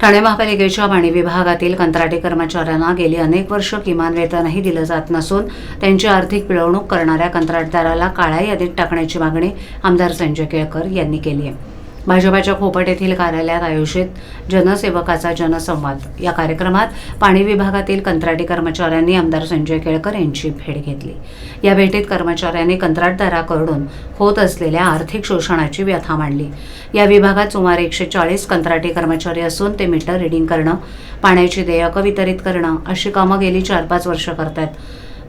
ठाणे महापालिकेच्या पाणी विभागातील कंत्राटी कर्मचाऱ्यांना गेली अनेक वर्ष किमान वेतनही दिलं जात नसून त्यांची आर्थिक पिळवणूक करणाऱ्या कंत्राटदाराला काळ्या यादीत टाकण्याची मागणी आमदार संजय केळकर यांनी केली आहे. भाजपाच्या खोपट येथील कार्यालयात आयोजित जनसेवकाचा जनसंवाद. या कार्यक्रमात पाणी विभागातील कंत्राटी कर्मचाऱ्यांनी आमदार संजय केळकर यांची भेट घेतली. या भेटीत कर्मचाऱ्यांनी कंत्राटदाराकडून होत असलेल्या आर्थिक शोषणाची व्यथा मांडली. या विभागात सुमारे एकशे चाळीस कंत्राटी कर्मचारी असून ते मीटर रिडिंग करणं पाण्याची देयकं वितरित करणं अशी कामं गेली चार पाच वर्ष करतात.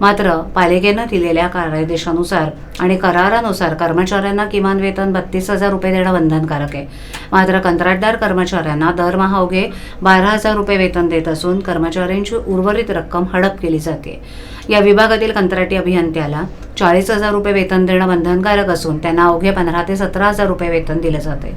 मात्र पालिकेनं दिलेल्या कार्यादेशानुसार आणि करारानुसार कर्मचाऱ्यांना किमान वेतन बत्तीस हजार रुपये देणं बंधनकारक आहे. मात्र कंत्राटदार कर्मचाऱ्यांना दरमहा अवघे बारा हजार रुपये वेतन देत असून कर्मचाऱ्यांची उर्वरित रक्कम हडप केली जाते. या विभागातील कंत्राटी अभियंत्याला चाळीस हजार रुपये वेतन देणं बंधनकारक असून त्यांना अवघे पंधरा ते सतरा हजार रुपये वेतन दिलं जाते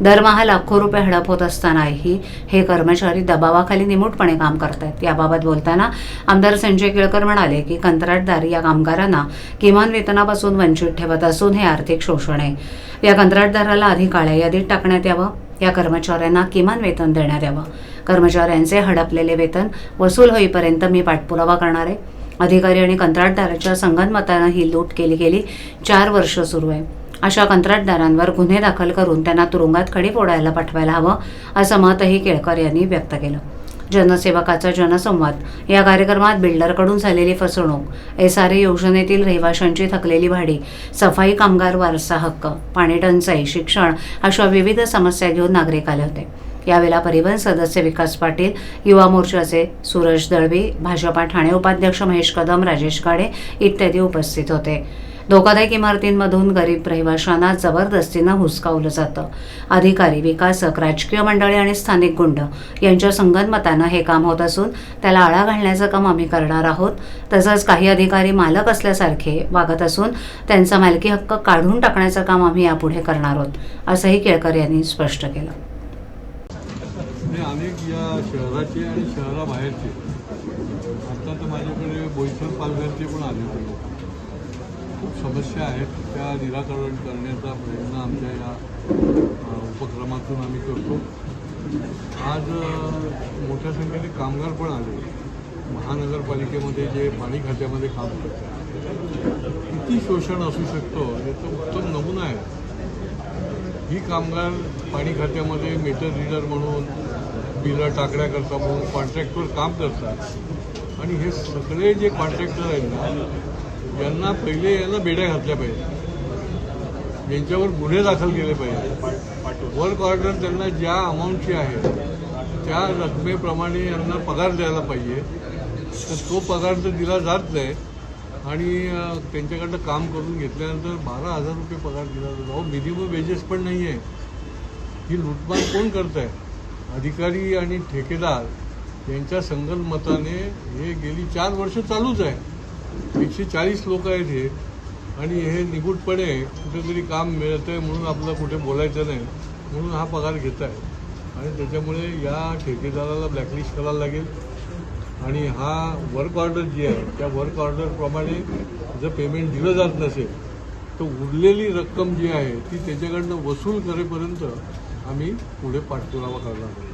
दरमहा लाखो रुपये हडप होत असतानाही हे कर्मचारी दबावाखाली निमूटपणे काम करतात याबाबत बोलताना आमदार संजय केळकर म्हणाले की कंत्राटदार या कामगारांना किमान वेतनापासून वंचित ठेवत असून हे आर्थिक शोषण आहे. या कंत्राटदाराला आधी काळ्या यादीत टाकण्यात यावं. या कर्मचाऱ्यांना किमान वेतन देण्यात यावं. कर्मचाऱ्यांचे हडपलेले वेतन वसूल होईपर्यंत मी पाठपुरावा करणार आहे. अधिकारी आणि कंत्राटदाराच्या संगनमतानं ही लूट केली गेली. चार वर्ष सुरू आहे. अशा कंत्राटदारांवर गुन्हे दाखल करून त्यांना तुरुंगात खडी फोडायला पाठवायला हवं असं मतही केळकर यांनी व्यक्त केलं. जनसेवकाचा जनसंवाद. या कार्यक्रमात बिल्डरकडून झालेली फसवणूक एस आर ए योजनेतील रहिवाशांची थकलेली भाडी सफाई कामगार वारसा हक्क पाणी टंचाई शिक्षण अशा विविध समस्या घेऊन नागरिक आले होते. यावेळेला परिवहन सदस्य विकास पाटील युवा मोर्चाचे सूरज दळवी भाजपा ठाणे उपाध्यक्ष महेश कदम राजेश काडे इत्यादी उपस्थित होते. धोकादायक इमारतींमधून गरीब रहिवाशांना जबरदस्तीनं हुसकावलं जातं. अधिकारी विकासक राजकीय मंडळी आणि स्थानिक गुंड यांच्या संगनमतानं हे काम होत असून त्याला आळा घालण्याचं काम आम्ही करणार आहोत. तसंच काही अधिकारी मालक असल्यासारखे वागत असून त्यांचा मालकी हक्क काढून टाकण्याचं काम आम्ही यापुढे करणार आहोत असंही केळकर यांनी स्पष्ट केलं. आणि अनेक या शहराचे आणि शहराबाहेरचे आता तर माझ्याकडे बोईसर पालघरचे पण आले होते खूप समस्या आहेत. त्या निराकरण करण्याचा प्रयत्न आमच्या या उपक्रमातून आम्ही करतो. आज मोठ्या संख्येने कामगार पण आले. महानगरपालिकेमध्ये जे पाणी खात्यामध्ये काम करतात. किती शोषण असू शकतं याचा उत्तम नमुना आहे. ही कामगार पाणी खात्यामध्ये मीटर रीडर म्हणून बिलं टाकण्याकरता म्हणून कॉन्ट्रॅक्टवर काम करतात. आणि हे सगळे जे कॉन्ट्रॅक्टर आहेत ना यांना पहिले यांना बेड्या घातल्या पाहिजे यांच्यावर गुन्हे दाखल केले पाहिजे वर्क ऑर्डर त्यांना ज्या अमाऊंटची आहे त्या रकमेप्रमाणे यांना पगार द्यायला पाहिजे. तर तो पगार तर दिला जात नाही. आणि त्यांच्याकडनं काम करून घेतल्यानंतर बारा हजार रुपये पगार दिला जातो. अहो मिनिमम वेजेस पण नाही आहे ही लुटमार कोण करत आहे अधिकारी आणि ठेकेदार यांच्या संगनमताने हे गेली चार वर्ष चालूच आहे. एकशे चाळीस लोक आहेत हे. आणि हे निगूटपणे कुठेतरी काम मिळत आहे म्हणून आपलं कुठे बोलायचं नाही. म्हणून हा पगार घेत आहे. आणि त्याच्यामुळे या ठेकेदाराला ब्लॅकलिस्ट करायला लागेल. आणि हा वर्क ऑर्डर जी आहे त्या वर्क ऑर्डरप्रमाणे जर पेमेंट दिलं जात नसेल तर उरलेली रक्कम जी आहे ती त्याच्याकडनं वसूल करेपर्यंत आम्ही पुढे पाठपुरावा करणार आहोत